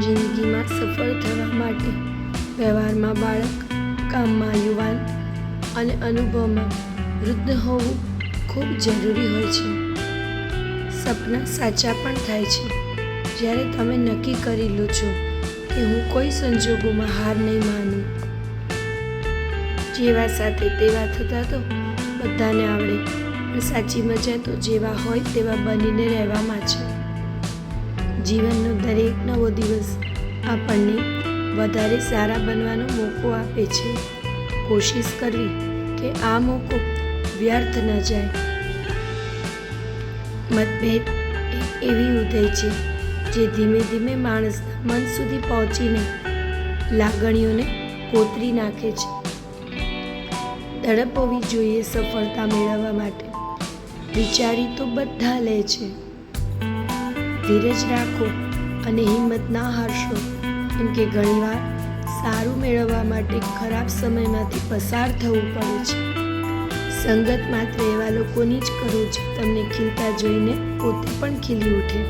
જિંદગીમાં સફળ થવા માટે વ્યવહારમાં બાળક, કામમાં યુવાન અને અનુભવમાં વૃદ્ધ હોવું ખૂબ જરૂરી હોય છે. સપના સાચા પણ થાય છે. જ્યારે તમે નક્કી કરી લો છો કે હું કોઈ સંજોગોમાં હાર નહીં માનું, જેવા સાથે તેવા થતા તો બધાને આવડે. સાચી મજા તો જેવા હોય તેવા બનીને રહેવામાં છે. જીવનનો દરેક નવો દિવસ આપણને વધારે સારા બનવાનો મોકો આપે છે. કોશિશ કરવી કે આ મોકો વ્યર્થ ન જાય. મતભેદ એવી ઉદય છે જે ધીમે ધીમે માણસના મન સુધી પહોંચીને લાગણીઓને કોતરી નાખે છે. તડપ હોવી જોઈએ સફળતા મેળવવા માટે. વિચારી તો બધા લે છે. ધીરજ રાખો અને હિંમત ના હારશો. કેમ કે ઘણીવાર સારું મેળવવા માટે ખરાબ સમયમાંથી પસાર થવું પડે છે. સંગત માત્ર એવા લોકોની જ કરો છે તમને ખીલતા જોઈને પોતે પણ ખીલી ઉઠે.